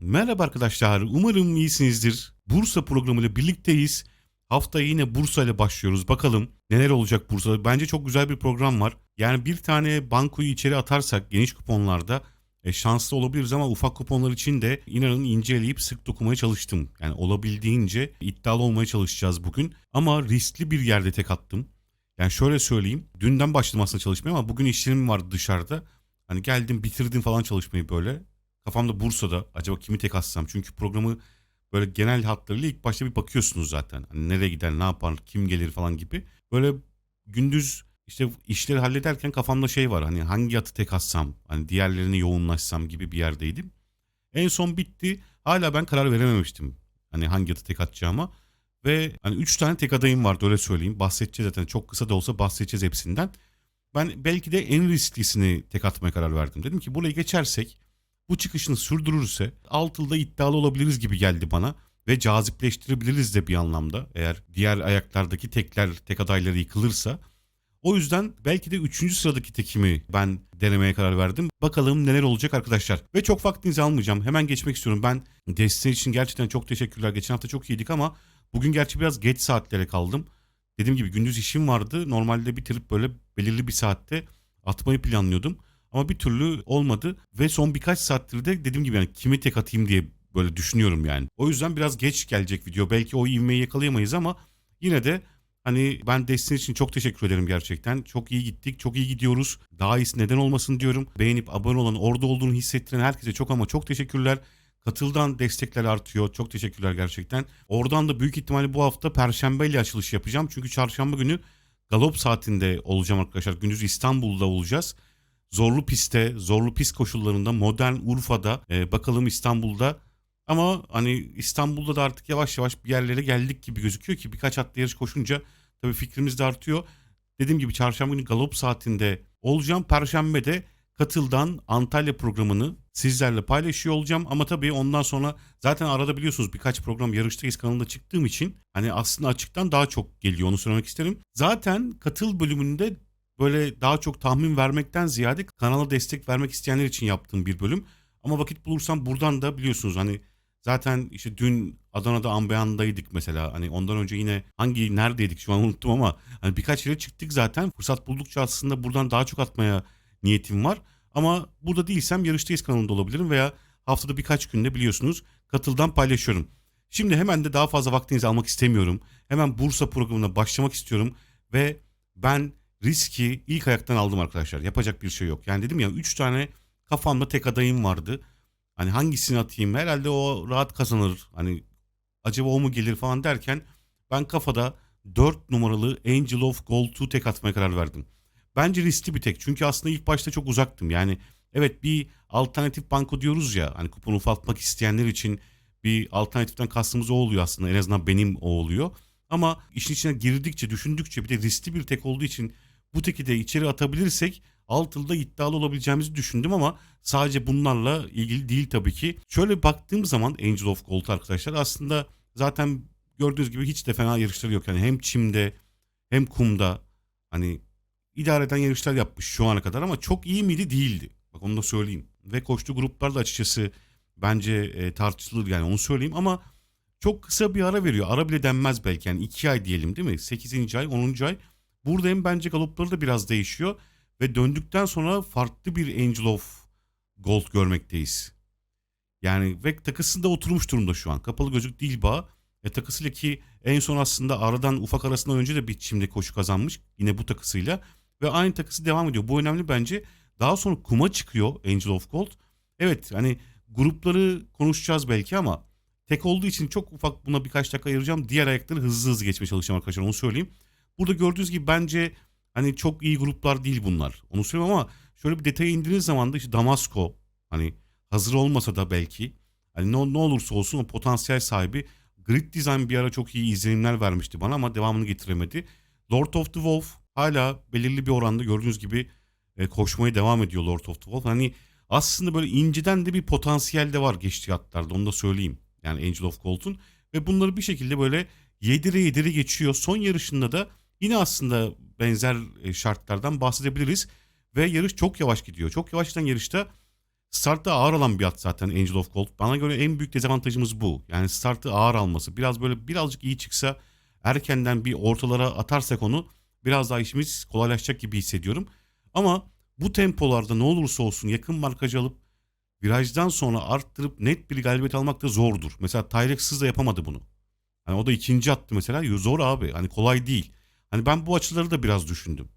Merhaba arkadaşlar, umarım iyisinizdir. Bursa programıyla birlikteyiz. Haftaya yine Bursa ile başlıyoruz. Bakalım neler olacak Bursa'da. Bence çok güzel bir program var. Yani bir tane bankoyu içeri atarsak geniş kuponlarda e, şanslı olabiliriz ama ufak kuponlar için de inanın inceleyip sık dokumaya çalıştım. Yani olabildiğince iddialı olmaya çalışacağız bugün. Ama riskli bir yerde tek attım. Yani şöyle söyleyeyim. Dünden başladım aslında çalışmaya ama bugün işlerim vardı dışarıda. Hani geldim bitirdim falan çalışmayı böyle. Kafamda Bursa'da acaba kimi tek atsam? Çünkü programı böyle genel hatlarıyla ilk başta bir bakıyorsunuz zaten. Hani nereye gider, ne yapar, kim gelir falan gibi. Böyle gündüz işte işleri hallederken kafamda şey var. Hani hangi atı tek atsam, hani diğerlerini yoğunlaşsam gibi bir yerdeydim. En son bitti. Hala ben karar verememiştim. Hani hangi atı tek atacağıma. Ve hani 3 tane tek adayım vardı öyle söyleyeyim. Bahsedeceğiz zaten çok kısa da olsa bahsedeceğiz hepsinden. Ben belki de en risklisini tek atmaya karar verdim. Dedim ki burayı geçersek bu çıkışını sürdürürse altılda iddialı olabiliriz gibi geldi bana. Ve cazipleştirebiliriz de bir anlamda eğer diğer ayaklardaki tekler tek adayları yıkılırsa. O yüzden belki de 3. sıradaki tekimi ben denemeye karar verdim. Bakalım neler olacak arkadaşlar. Ve çok vaktinizi almayacağım. Hemen geçmek istiyorum. Ben desteğin için gerçekten çok teşekkürler. Geçen hafta çok iyiydik ama bugün gerçi biraz geç saatlere kaldım. Dediğim gibi gündüz işim vardı. Normalde bitirip böyle belirli bir saatte atmayı planlıyordum. Ama bir türlü olmadı ve son birkaç saattir de dediğim gibi yani kimi tek atayım diye böyle düşünüyorum yani. O yüzden biraz geç gelecek video. Belki o ivmeyi yakalayamayız ama yine de hani ben desteğin için çok teşekkür ederim gerçekten. Çok iyi gittik, çok iyi gidiyoruz. Daha iyisi neden olmasın diyorum. Beğenip abone olan, orada olduğunu hissettiren herkese çok ama çok teşekkürler. Katıldan destekler artıyor. Çok teşekkürler gerçekten. Oradan da büyük ihtimalle bu hafta Perşembe ile açılış yapacağım. Çünkü çarşamba günü galop saatinde olacağım arkadaşlar. Gündüz İstanbul'da olacağız zorlu pistte, zorlu pist koşullarında, modern Urfa'da, e, bakalım İstanbul'da. Ama hani İstanbul'da da artık yavaş yavaş bir yerlere geldik gibi gözüküyor ki birkaç atlı yarış koşunca tabii fikrimiz de artıyor. Dediğim gibi çarşamba günü galop saatinde olacağım. Perşembe'de Katıl'dan Antalya programını sizlerle paylaşıyor olacağım. Ama tabii ondan sonra zaten arada biliyorsunuz birkaç program yarıştayız kanalında çıktığım için hani aslında açıktan daha çok geliyor onu söylemek isterim. Zaten Katıl bölümünde böyle daha çok tahmin vermekten ziyade kanala destek vermek isteyenler için yaptığım bir bölüm. Ama vakit bulursam buradan da biliyorsunuz hani zaten işte dün Adana'da Ambeyan'daydık mesela. Hani ondan önce yine hangi neredeydik şu an unuttum ama hani birkaç yere çıktık zaten. Fırsat buldukça aslında buradan daha çok atmaya niyetim var. Ama burada değilsem yarıştayız kanalında olabilirim veya haftada birkaç günde biliyorsunuz katıldan paylaşıyorum. Şimdi hemen de daha fazla vaktinizi almak istemiyorum. Hemen Bursa programına başlamak istiyorum ve ben riski ilk ayaktan aldım arkadaşlar. Yapacak bir şey yok. Yani dedim ya 3 tane kafamda tek adayım vardı. Hani hangisini atayım herhalde o rahat kazanır. Hani acaba o mu gelir falan derken ben kafada 4 numaralı Angel of Gold 2 tek atmaya karar verdim. Bence riskli bir tek. Çünkü aslında ilk başta çok uzaktım. Yani evet bir alternatif banko diyoruz ya. Hani kuponu ufaltmak isteyenler için bir alternatiften kastımız o oluyor aslında. En azından benim o oluyor. Ama işin içine girdikçe, düşündükçe bir de riskli bir tek olduğu için bu teki de içeri atabilirsek altılda iddialı olabileceğimizi düşündüm ama sadece bunlarla ilgili değil tabii ki. Şöyle baktığım zaman Angel of Gold arkadaşlar aslında zaten gördüğünüz gibi hiç de fena yarışları yok. Yani hem çimde hem kumda hani idare eden yarışlar yapmış şu ana kadar ama çok iyi miydi değildi. Bak onu da söyleyeyim. Ve koştu gruplar da açıkçası bence e, tartışılır yani onu söyleyeyim ama çok kısa bir ara veriyor. Ara bile denmez belki yani 2 ay diyelim değil mi? 8. ay 10. ay Burada hem bence galopları da biraz değişiyor ve döndükten sonra farklı bir Angel of Gold görmekteyiz. Yani ve takısında oturmuş durumda şu an. Kapalı gözük değil bağ. E, takısıyla ki en son aslında aradan ufak arasından önce de bir çimde koşu kazanmış. Yine bu takısıyla. Ve aynı takısı devam ediyor. Bu önemli bence. Daha sonra kuma çıkıyor Angel of Gold. Evet hani grupları konuşacağız belki ama tek olduğu için çok ufak buna birkaç dakika ayıracağım. Diğer ayakları hızlı hızlı geçmeye çalışacağım arkadaşlar onu söyleyeyim. Burada gördüğünüz gibi bence hani çok iyi gruplar değil bunlar. Onu söyleyeyim ama şöyle bir detaya indiğiniz zaman da işte Damasko hani hazır olmasa da belki hani ne, ne olursa olsun o potansiyel sahibi Grid Design bir ara çok iyi izlenimler vermişti bana ama devamını getiremedi. Lord of the Wolf hala belirli bir oranda gördüğünüz gibi e, koşmaya devam ediyor Lord of the Wolf. Hani aslında böyle inceden de bir potansiyel de var geçtiği hatlarda onu da söyleyeyim. Yani Angel of Gold'un ve bunları bir şekilde böyle yedire yedire geçiyor. Son yarışında da Yine aslında benzer e, şartlardan bahsedebiliriz. Ve yarış çok yavaş gidiyor. Çok yavaş giden yarışta Startta ağır alan bir at zaten Angel of Gold. Bana göre en büyük dezavantajımız bu. Yani startı ağır alması. Biraz böyle birazcık iyi çıksa erkenden bir ortalara atarsak onu biraz daha işimiz kolaylaşacak gibi hissediyorum. Ama bu tempolarda ne olursa olsun yakın markacı alıp virajdan sonra arttırıp net bir galibiyet almak da zordur. Mesela Tyrex'sız da yapamadı bunu. Hani o da ikinci attı mesela. Zor abi. Hani kolay değil. Hani ben bu açıları da biraz düşündüm.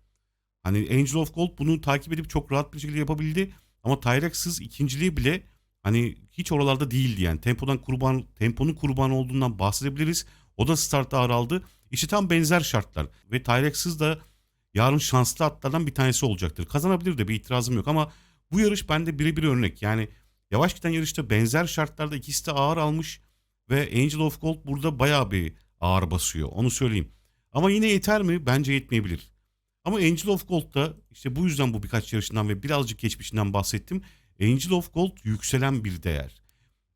Hani Angel of Gold bunu takip edip çok rahat bir şekilde yapabildi. Ama Tyrex'sız ikinciliği bile hani hiç oralarda değildi yani. Tempodan kurban, temponun kurbanı olduğundan bahsedebiliriz. O da start ağır aldı. İşte tam benzer şartlar. Ve Tyrex'sız da yarın şanslı atlardan bir tanesi olacaktır. Kazanabilir de bir itirazım yok ama bu yarış bende birebir örnek. Yani yavaş giden yarışta benzer şartlarda ikisi de ağır almış ve Angel of Gold burada bayağı bir ağır basıyor. Onu söyleyeyim. Ama yine yeter mi? Bence yetmeyebilir. Ama Angel of Gold'da işte bu yüzden bu birkaç yarışından ve birazcık geçmişinden bahsettim. Angel of Gold yükselen bir değer.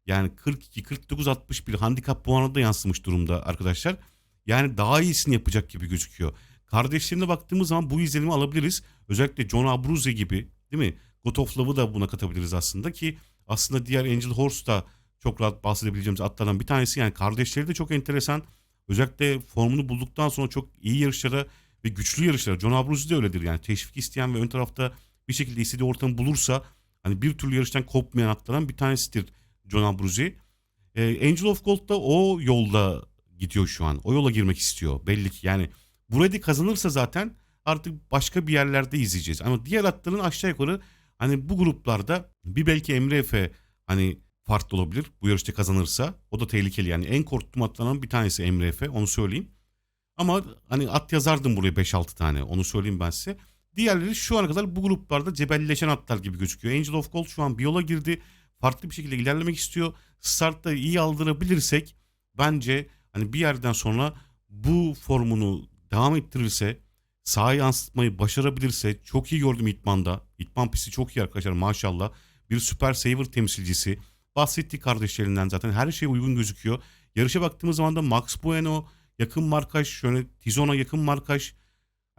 Yani 42, 49, 61 handikap puanı da yansımış durumda arkadaşlar. Yani daha iyisini yapacak gibi gözüküyor. Kardeşlerine baktığımız zaman bu izlenimi alabiliriz. Özellikle John Abruzzi gibi değil mi? God of Love'ı da buna katabiliriz aslında ki aslında diğer Angel Horse da çok rahat bahsedebileceğimiz atlardan bir tanesi. Yani kardeşleri de çok enteresan. Özellikle formunu bulduktan sonra çok iyi yarışlara ve güçlü yarışlara. John Abruzzi de öyledir yani. Teşvik isteyen ve ön tarafta bir şekilde istediği ortamı bulursa hani bir türlü yarıştan kopmayan atlardan bir tanesidir John Abruzzi. Ee, Angel of Gold da o yolda gidiyor şu an. O yola girmek istiyor belli ki. Yani Brady kazanırsa zaten artık başka bir yerlerde izleyeceğiz. Ama diğer atların aşağı yukarı hani bu gruplarda bir belki Emre Efe hani farklı olabilir bu yarışta kazanırsa. O da tehlikeli yani en korktuğum atlardan bir tanesi Emre Efe onu söyleyeyim. Ama hani at yazardım buraya 5-6 tane onu söyleyeyim ben size. Diğerleri şu ana kadar bu gruplarda cebelleşen atlar gibi gözüküyor. Angel of Gold şu an bir yola girdi. Farklı bir şekilde ilerlemek istiyor. Startta iyi aldırabilirsek bence hani bir yerden sonra bu formunu devam ettirirse sahaya yansıtmayı başarabilirse çok iyi gördüm İtman'da. İtman pisti çok iyi arkadaşlar maşallah. Bir Super Saver temsilcisi. Bahsettiği kardeşlerinden zaten her şey uygun gözüküyor. Yarışa baktığımız zaman da Max Bueno yakın markaj, şöyle Tizon'a yakın markaj.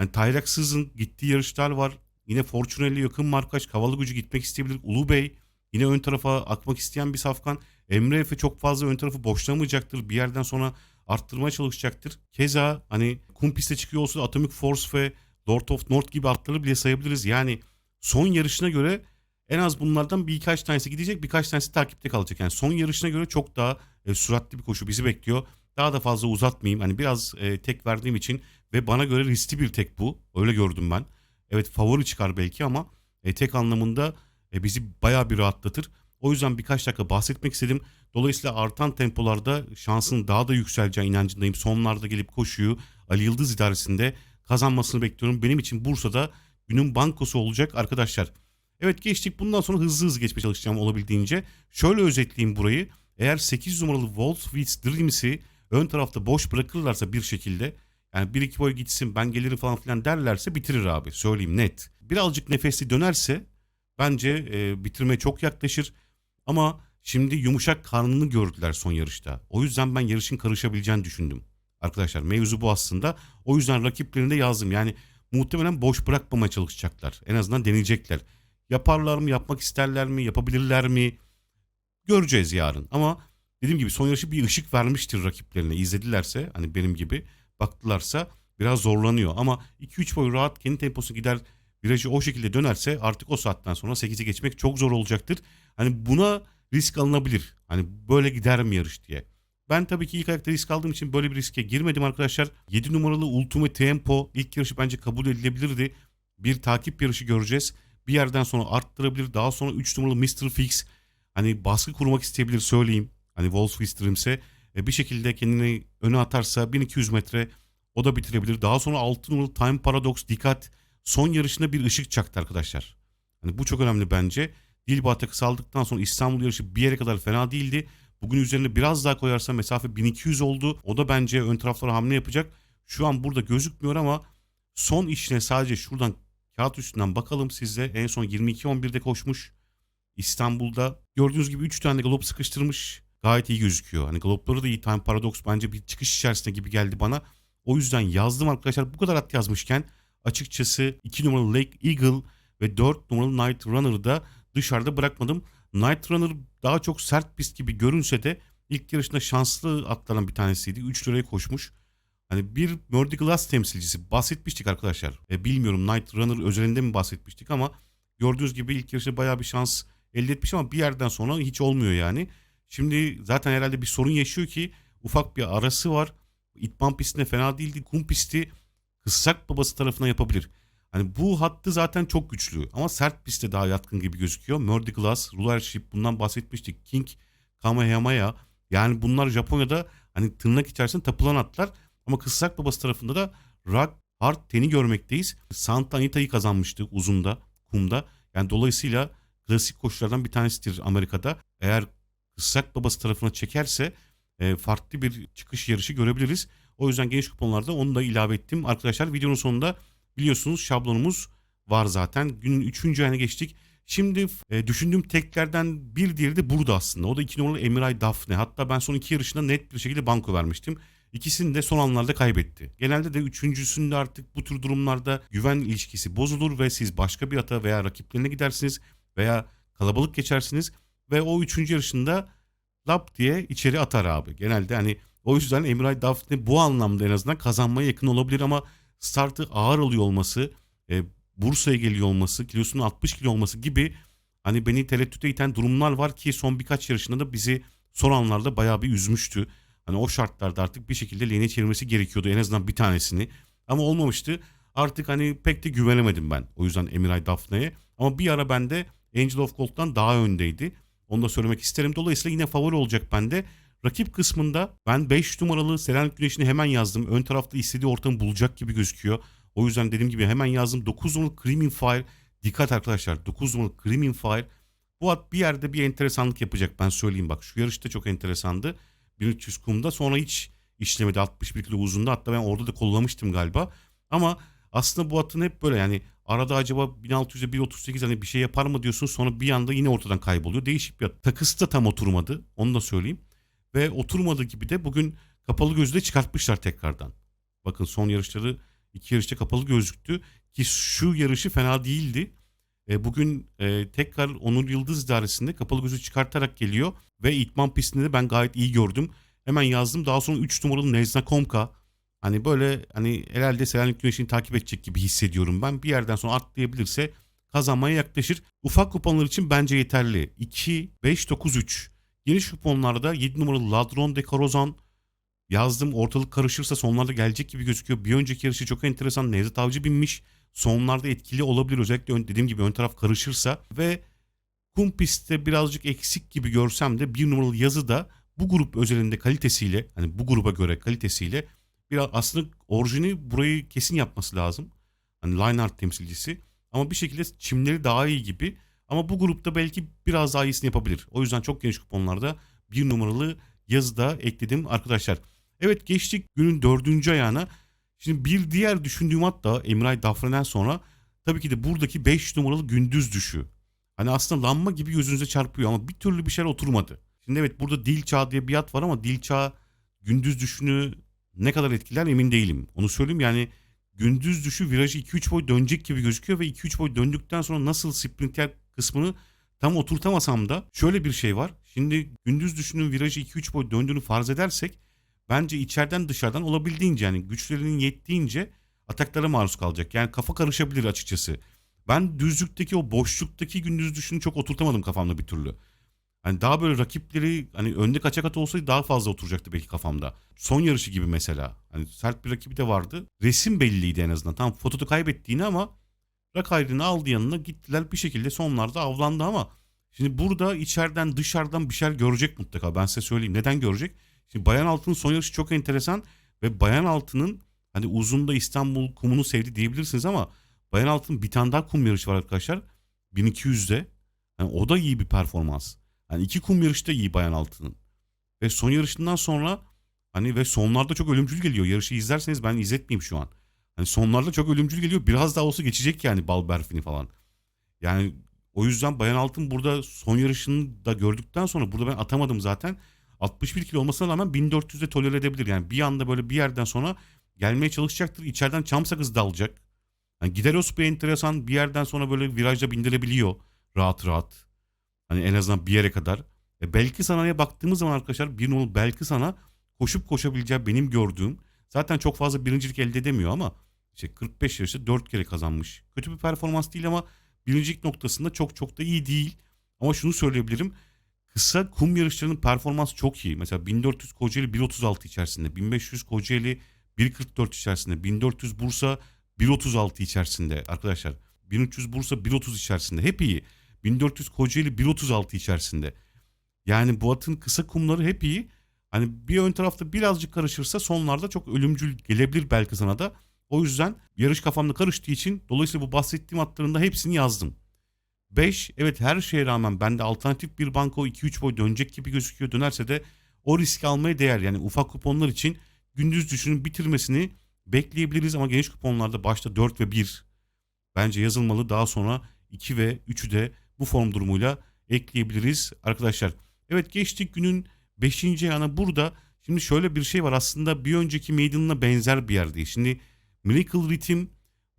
Yani Tyrax'ın gittiği yarışlar var. Yine Fortunelli yakın markaj. Kavalı gücü gitmek isteyebilir. Ulu Bey yine ön tarafa akmak isteyen bir safkan. Emre Efe çok fazla ön tarafı boşlamayacaktır. Bir yerden sonra arttırmaya çalışacaktır. Keza hani kum piste çıkıyor olsa Atomic Force ve Lord of North gibi atları bile sayabiliriz. Yani son yarışına göre en az bunlardan birkaç tanesi gidecek birkaç tanesi takipte kalacak. Yani son yarışına göre çok daha e, süratli bir koşu bizi bekliyor. Daha da fazla uzatmayayım. Hani biraz e, tek verdiğim için ve bana göre riskli bir tek bu. Öyle gördüm ben. Evet favori çıkar belki ama e, tek anlamında e, bizi bayağı bir rahatlatır. O yüzden birkaç dakika bahsetmek istedim. Dolayısıyla artan tempolarda şansın daha da yükseleceği inancındayım. Sonlarda gelip koşuyu Ali Yıldız idaresinde kazanmasını bekliyorum. Benim için Bursa'da günün bankosu olacak arkadaşlar. Evet geçtik. Bundan sonra hızlı hızlı geçmeye çalışacağım olabildiğince. Şöyle özetleyeyim burayı. Eğer 8 numaralı Wolfswitz Dreams'i ön tarafta boş bırakırlarsa bir şekilde yani bir iki boy gitsin ben gelirim falan filan derlerse bitirir abi. Söyleyeyim net. Birazcık nefesli dönerse bence e, bitirmeye çok yaklaşır. Ama şimdi yumuşak karnını gördüler son yarışta. O yüzden ben yarışın karışabileceğini düşündüm. Arkadaşlar mevzu bu aslında. O yüzden rakiplerinde yazdım. Yani muhtemelen boş bırakmamaya çalışacaklar. En azından deneyecekler. Yaparlar mı, yapmak isterler mi, yapabilirler mi? Göreceğiz yarın. Ama dediğim gibi son yarışı bir ışık vermiştir rakiplerine. İzledilerse hani benim gibi baktılarsa biraz zorlanıyor. Ama 2-3 boy rahat kendi temposuna gider virajı o şekilde dönerse artık o saatten sonra 8'i geçmek çok zor olacaktır. Hani buna risk alınabilir. Hani böyle gider mi yarış diye. Ben tabii ki ilk ayakta risk aldığım için böyle bir riske girmedim arkadaşlar. 7 numaralı Ultimate Tempo ilk yarışı bence kabul edilebilirdi. Bir takip yarışı göreceğiz. Bir yerden sonra arttırabilir. Daha sonra 3 numaralı Mr. Fix hani baskı kurmak isteyebilir söyleyeyim. Hani Wolf Dreams'e e, bir şekilde kendini öne atarsa 1200 metre o da bitirebilir. Daha sonra 6 numaralı Time Paradox dikkat son yarışında bir ışık çaktı arkadaşlar. Hani bu çok önemli bence. Dilba takısı aldıktan sonra İstanbul yarışı bir yere kadar fena değildi. Bugün üzerine biraz daha koyarsa mesafe 1200 oldu. O da bence ön taraflara hamle yapacak. Şu an burada gözükmüyor ama son işine sadece şuradan kağıt üstünden bakalım size. En son 22-11'de koşmuş. İstanbul'da gördüğünüz gibi 3 tane galop sıkıştırmış. Gayet iyi gözüküyor. Hani galopları da iyi. Time Paradox bence bir çıkış içerisinde gibi geldi bana. O yüzden yazdım arkadaşlar. Bu kadar at yazmışken açıkçası 2 numaralı Lake Eagle ve 4 numaralı Night Runner'ı da dışarıda bırakmadım. Night Runner daha çok sert pist gibi görünse de ilk yarışında şanslı atlanan bir tanesiydi. 3 liraya koşmuş. Hani bir Murdy Glass temsilcisi bahsetmiştik arkadaşlar. E, bilmiyorum Night Runner özelinde mi bahsetmiştik ama gördüğünüz gibi ilk yarışta bayağı bir şans elde etmiş ama bir yerden sonra hiç olmuyor yani. Şimdi zaten herhalde bir sorun yaşıyor ki ufak bir arası var. İtman pistinde fena değildi. Kum pisti kıssak babası tarafına yapabilir. Hani bu hattı zaten çok güçlü ama sert pistte daha yatkın gibi gözüküyor. Murdy Glass, Rulership bundan bahsetmiştik. King, Kamehameha yani bunlar Japonya'da hani tırnak içerisinde tapılan atlar ama kıssak babası tarafında da Rock Hard Ten'i görmekteyiz. Santa Anita'yı kazanmıştı uzunda, kumda. Yani dolayısıyla klasik koşulardan bir tanesidir Amerika'da. Eğer kıssak babası tarafına çekerse e, farklı bir çıkış yarışı görebiliriz. O yüzden geniş kuponlarda onu da ilave ettim. Arkadaşlar videonun sonunda biliyorsunuz şablonumuz var zaten. Günün 3. ayına geçtik. Şimdi e, düşündüğüm teklerden bir diğeri de burada aslında. O da 2 numaralı Emiray Daphne. Hatta ben son iki yarışında net bir şekilde banko vermiştim. İkisini de son anlarda kaybetti. Genelde de üçüncüsünde artık bu tür durumlarda güven ilişkisi bozulur ve siz başka bir ata veya rakiplerine gidersiniz veya kalabalık geçersiniz ve o üçüncü yarışında lap diye içeri atar abi. Genelde hani o yüzden Emiray Daphne bu anlamda en azından kazanmaya yakın olabilir ama startı ağır alıyor olması, e, Bursa'ya geliyor olması, kilosunun 60 kilo olması gibi hani beni tereddüte iten durumlar var ki son birkaç yarışında da bizi son anlarda bayağı bir üzmüştü. Hani o şartlarda artık bir şekilde lehine çevirmesi gerekiyordu en azından bir tanesini. Ama olmamıştı. Artık hani pek de güvenemedim ben. O yüzden Emiray Daphne'ye. Ama bir ara bende Angel of Gold'dan daha öndeydi. Onu da söylemek isterim. Dolayısıyla yine favori olacak bende. Rakip kısmında ben 5 numaralı Selanik Güneş'ini hemen yazdım. Ön tarafta istediği ortamı bulacak gibi gözüküyor. O yüzden dediğim gibi hemen yazdım. 9 numaralı Creaming Fire. Dikkat arkadaşlar 9 numaralı Creaming Fire. Bu at bir yerde bir enteresanlık yapacak ben söyleyeyim bak. Şu yarışta çok enteresandı. 1300 kumda sonra hiç işlemedi 61 kilo uzundu. Hatta ben orada da kollamıştım galiba. Ama aslında bu atın hep böyle yani arada acaba 1600'e 1.38 hani bir şey yapar mı diyorsun sonra bir anda yine ortadan kayboluyor. Değişik bir at. Takısı da tam oturmadı onu da söyleyeyim. Ve oturmadığı gibi de bugün kapalı gözle çıkartmışlar tekrardan. Bakın son yarışları iki yarışta kapalı gözüktü ki şu yarışı fena değildi. E, bugün e, tekrar Onur Yıldız idaresinde kapalı gözü çıkartarak geliyor ve itman pistinde de ben gayet iyi gördüm. Hemen yazdım. Daha sonra 3 numaralı Nezna Komka. Hani böyle hani herhalde Selanik Güneş'ini takip edecek gibi hissediyorum ben. Bir yerden sonra atlayabilirse kazanmaya yaklaşır. Ufak kuponlar için bence yeterli. 2, 5, 9, 3. Geniş kuponlarda 7 numaralı Ladron de Carozan yazdım. Ortalık karışırsa sonlarda gelecek gibi gözüküyor. Bir önceki yarışı çok enteresan. Nevzat Avcı binmiş. Sonlarda etkili olabilir. Özellikle dediğim gibi ön taraf karışırsa. Ve kum pistte birazcık eksik gibi görsem de bir numaralı yazı da bu grup özelinde kalitesiyle hani bu gruba göre kalitesiyle biraz aslında orijini burayı kesin yapması lazım. Hani line art temsilcisi. Ama bir şekilde çimleri daha iyi gibi. Ama bu grupta belki biraz daha iyisini yapabilir. O yüzden çok geniş kuponlarda bir numaralı yazı da ekledim arkadaşlar. Evet geçtik günün dördüncü ayağına. Şimdi bir diğer düşündüğüm hatta Emray Dafre'den sonra tabii ki de buradaki 5 numaralı gündüz düşü. Hani aslında lanma gibi gözünüze çarpıyor ama bir türlü bir şeyler oturmadı. Şimdi evet burada dil çağı diye bir at var ama dil çağı gündüz düşünü ne kadar etkiler emin değilim. Onu söyleyeyim yani gündüz düşü virajı 2-3 boy dönecek gibi gözüküyor ve 2-3 boy döndükten sonra nasıl sprinter kısmını tam oturtamasam da şöyle bir şey var. Şimdi gündüz düşünün virajı 2-3 boy döndüğünü farz edersek bence içeriden dışarıdan olabildiğince yani güçlerinin yettiğince ataklara maruz kalacak. Yani kafa karışabilir açıkçası. Ben düzlükteki o boşluktaki gündüz düşünü çok oturtamadım kafamda bir türlü. Hani daha böyle rakipleri hani önde kaçak at olsaydı daha fazla oturacaktı belki kafamda. Son yarışı gibi mesela. Hani sert bir rakibi de vardı. Resim belliydi en azından. Tam fotoda kaybettiğini ama rak ayrını aldı yanına gittiler bir şekilde sonlarda avlandı ama şimdi burada içeriden dışarıdan bir şeyler görecek mutlaka. Ben size söyleyeyim. Neden görecek? Şimdi Bayan Altı'nın son yarışı çok enteresan ve Bayan Altı'nın hani uzunda İstanbul kumunu sevdi diyebilirsiniz ama Bayan Altı'nın bir tane daha kum yarışı var arkadaşlar. 1200'de. Yani o da iyi bir performans. Yani iki kum yarışta iyi Bayan Altı'nın. Ve son yarışından sonra hani ve sonlarda çok ölümcül geliyor. Yarışı izlerseniz ben izletmeyeyim şu an. Hani sonlarda çok ölümcül geliyor. Biraz daha olsa geçecek yani bal berfini falan. Yani o yüzden Bayan Altın burada son yarışını da gördükten sonra burada ben atamadım zaten. 61 kilo olmasına rağmen 1400'de tolere edebilir. Yani bir anda böyle bir yerden sonra gelmeye çalışacaktır. İçeriden çam sakızı dalacak. Yani Gideros bir enteresan bir yerden sonra böyle virajda bindirebiliyor rahat rahat. Hani en azından bir yere kadar. E belki sana'ya baktığımız zaman arkadaşlar bir numaralı belki sana koşup koşabileceği benim gördüğüm zaten çok fazla birincilik elde edemiyor ama işte 45 yarışta 4 kere kazanmış. Kötü bir performans değil ama birincilik noktasında çok çok da iyi değil. Ama şunu söyleyebilirim. Kısa kum yarışlarının performansı çok iyi. Mesela 1400 Kocaeli 1.36 içerisinde, 1500 Kocaeli 1.44 içerisinde, 1400 Bursa 1.36 içerisinde arkadaşlar. 1300 Bursa 1.30 içerisinde. Hep iyi. 1400 Kocaeli 1.36 içerisinde. Yani bu atın kısa kumları hep iyi. Hani bir ön tarafta birazcık karışırsa sonlarda çok ölümcül gelebilir belki sana da. O yüzden yarış kafamda karıştığı için dolayısıyla bu bahsettiğim atlarında hepsini yazdım. 5 evet her şeye rağmen bende alternatif bir banko 2-3 boy dönecek gibi gözüküyor. Dönerse de o riski almaya değer. Yani ufak kuponlar için gündüz düşünün bitirmesini bekleyebiliriz ama geniş kuponlarda başta 4 ve 1 bence yazılmalı. Daha sonra 2 ve 3'ü de bu form durumuyla ekleyebiliriz arkadaşlar. Evet geçtik günün 5. yana burada şimdi şöyle bir şey var aslında bir önceki Maiden'la benzer bir yerdeyiz. Şimdi Miracle Rhythm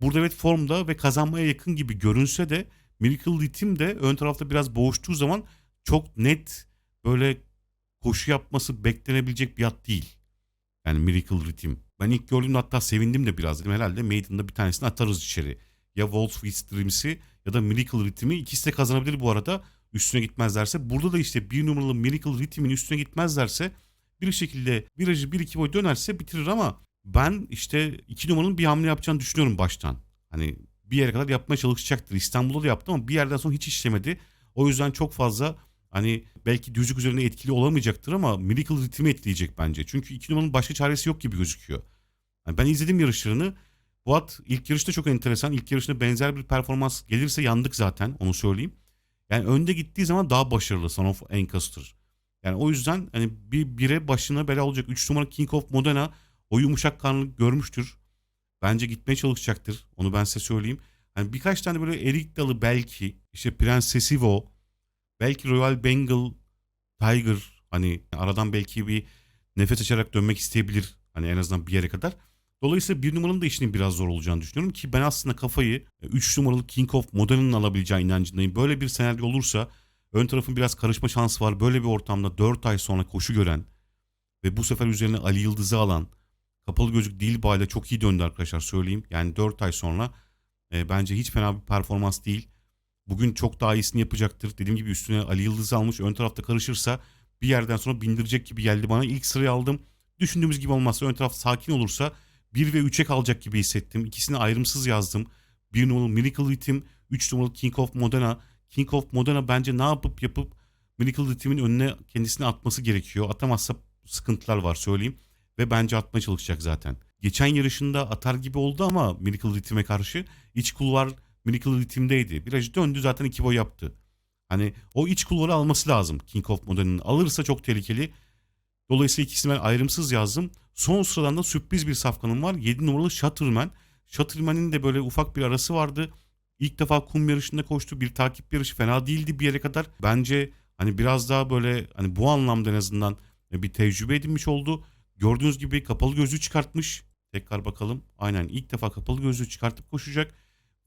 burada evet formda ve kazanmaya yakın gibi görünse de Miracle Rhythm de ön tarafta biraz boğuştuğu zaman çok net böyle koşu yapması beklenebilecek bir at değil. Yani Miracle Rhythm. Ben ilk gördüğümde hatta sevindim de biraz dedim herhalde Maiden'da bir tanesini atarız içeri. Ya Wolfswitz Dreams'i ya da Miracle Rhythm'i ikisi de kazanabilir bu arada üstüne gitmezlerse. Burada da işte bir numaralı Miracle Rhythm'in üstüne gitmezlerse bir şekilde virajı bir iki boy dönerse bitirir ama ben işte iki numaranın bir hamle yapacağını düşünüyorum baştan. Hani bir yere kadar yapmaya çalışacaktır. İstanbul'da da yaptı ama bir yerden sonra hiç işlemedi. O yüzden çok fazla hani belki düzlük üzerine etkili olamayacaktır ama Miracle Rhythm'i etkileyecek bence. Çünkü iki numaranın başka çaresi yok gibi gözüküyor. Yani ben izledim yarışlarını. Bu at ilk yarışta çok enteresan. İlk yarışta benzer bir performans gelirse yandık zaten onu söyleyeyim. Yani önde gittiği zaman daha başarılı Son of Ancaster. Yani o yüzden hani bir bire başına bela olacak. 3 numara King of Modena o yumuşak karnı görmüştür. Bence gitmeye çalışacaktır. Onu ben size söyleyeyim. Hani birkaç tane böyle erik dalı belki işte Prensesivo belki Royal Bengal Tiger hani aradan belki bir nefes açarak dönmek isteyebilir. Hani en azından bir yere kadar. Dolayısıyla bir numaranın da işinin biraz zor olacağını düşünüyorum ki ben aslında kafayı 3 numaralı King of Modern'ın alabileceği inancındayım. Böyle bir senaryo olursa ön tarafın biraz karışma şansı var. Böyle bir ortamda 4 ay sonra koşu gören ve bu sefer üzerine Ali Yıldız'ı alan kapalı gözlük değil bağıyla çok iyi döndü arkadaşlar söyleyeyim. Yani 4 ay sonra e, bence hiç fena bir performans değil. Bugün çok daha iyisini yapacaktır. Dediğim gibi üstüne Ali Yıldız'ı almış. Ön tarafta karışırsa bir yerden sonra bindirecek gibi geldi bana. İlk sırayı aldım. Düşündüğümüz gibi olmazsa ön taraf sakin olursa 1 ve 3'e kalacak gibi hissettim. İkisini ayrımsız yazdım. 1 numaralı Miracle Rhythm, 3 numaralı King of Modena. King of Modena bence ne yapıp yapıp Miracle Rhythm'in önüne kendisini atması gerekiyor. Atamazsa sıkıntılar var söyleyeyim. Ve bence atmaya çalışacak zaten. Geçen yarışında atar gibi oldu ama Miracle Rhythm'e karşı iç kulvar Miracle Rhythm'deydi. Virajı döndü zaten iki boy yaptı. Hani o iç kulvarı alması lazım King of Model'in. Alırsa çok tehlikeli. Dolayısıyla ikisini ben ayrımsız yazdım. Son sıradan da sürpriz bir safkanım var. 7 numaralı Shutterman. Shutterman'in de böyle ufak bir arası vardı. İlk defa kum yarışında koştu. Bir takip yarışı fena değildi bir yere kadar. Bence hani biraz daha böyle hani bu anlamda en azından bir tecrübe edinmiş oldu. Gördüğünüz gibi kapalı gözlüğü çıkartmış. Tekrar bakalım. Aynen ilk defa kapalı gözlüğü çıkartıp koşacak.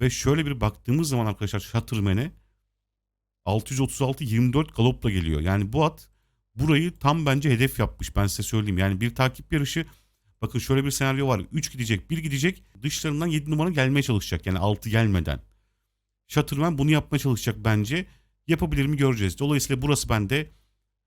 Ve şöyle bir baktığımız zaman arkadaşlar Shutterman'e 636-24 galopla geliyor. Yani bu at burayı tam bence hedef yapmış ben size söyleyeyim. Yani bir takip yarışı bakın şöyle bir senaryo var. 3 gidecek 1 gidecek dışlarından 7 numara gelmeye çalışacak. Yani 6 gelmeden. Shutterman bunu yapmaya çalışacak bence. Yapabilir mi göreceğiz. Dolayısıyla burası bende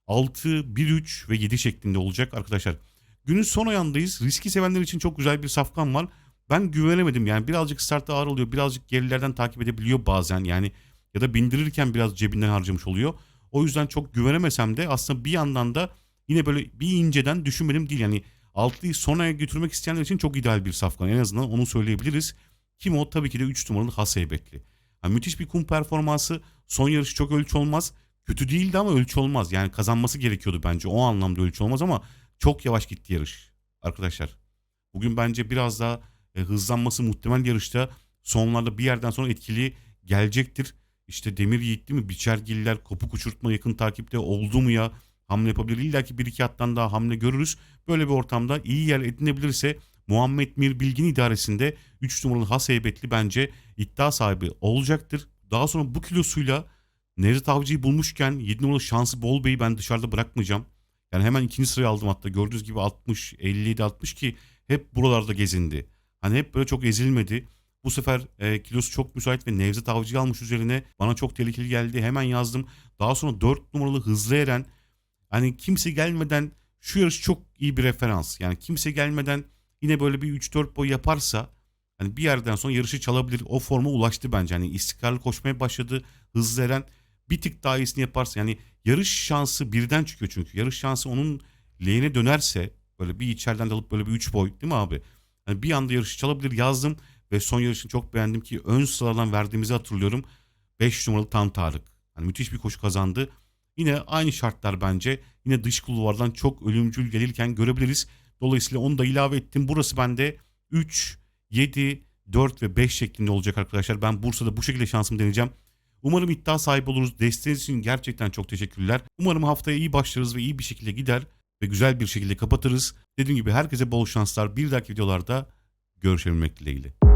6, 1, 3 ve 7 şeklinde olacak arkadaşlar. Günün son ayandayız. Riski sevenler için çok güzel bir safkan var. Ben güvenemedim yani birazcık startta ağır oluyor. Birazcık gerilerden takip edebiliyor bazen yani. Ya da bindirirken biraz cebinden harcamış oluyor. O yüzden çok güvenemesem de aslında bir yandan da yine böyle bir inceden düşünmedim değil. Yani altlıyı sonraya götürmek isteyenler için çok ideal bir safkan. En azından onu söyleyebiliriz. Kim o? Tabii ki de 3 numaralı Haseybekli. Yani müthiş bir kum performansı. Son yarışı çok ölçü olmaz. Kötü değildi ama ölçü olmaz. Yani kazanması gerekiyordu bence. O anlamda ölçü olmaz ama çok yavaş gitti yarış arkadaşlar. Bugün bence biraz daha e, hızlanması muhtemel yarışta sonlarda bir yerden sonra etkili gelecektir. İşte Demir Yiğit değil mi? Biçergiller, kopuk uçurtma yakın takipte oldu mu ya? Hamle yapabilir. İlla ki bir iki attan daha hamle görürüz. Böyle bir ortamda iyi yer edinebilirse Muhammed Mir Bilgin idaresinde 3 numaralı has heybetli bence iddia sahibi olacaktır. Daha sonra bu kilosuyla Nevzat Avcı'yı bulmuşken 7 numaralı şansı Bol Bey'i ben dışarıda bırakmayacağım. Yani hemen ikinci sıraya aldım hatta gördüğünüz gibi 60, 57, 60 ki hep buralarda gezindi. Hani hep böyle çok ezilmedi. Bu sefer e, kilosu çok müsait ve Nevzat Avcı'yı almış üzerine. Bana çok tehlikeli geldi. Hemen yazdım. Daha sonra 4 numaralı Hızlı Eren. Hani kimse gelmeden şu yarış çok iyi bir referans. Yani kimse gelmeden yine böyle bir 3-4 boy yaparsa hani bir yerden sonra yarışı çalabilir. O forma ulaştı bence. Hani istikrarlı koşmaya başladı. Hızlı Eren bir tık daha iyisini yaparsa yani yarış şansı birden çıkıyor çünkü. Yarış şansı onun lehine dönerse böyle bir içeriden de alıp böyle bir 3 boy değil mi abi? Hani bir anda yarışı çalabilir yazdım ve son yarışını çok beğendim ki ön sıradan verdiğimizi hatırlıyorum. 5 numaralı Tan Tarık. Hani müthiş bir koşu kazandı. Yine aynı şartlar bence. Yine dış kulvardan çok ölümcül gelirken görebiliriz. Dolayısıyla onu da ilave ettim. Burası bende 3, 7, 4 ve 5 şeklinde olacak arkadaşlar. Ben Bursa'da bu şekilde şansımı deneyeceğim. Umarım iddia sahibi oluruz. Desteğiniz için gerçekten çok teşekkürler. Umarım haftaya iyi başlarız ve iyi bir şekilde gider ve güzel bir şekilde kapatırız. Dediğim gibi herkese bol şanslar. Bir dahaki videolarda görüşebilmek dileğiyle.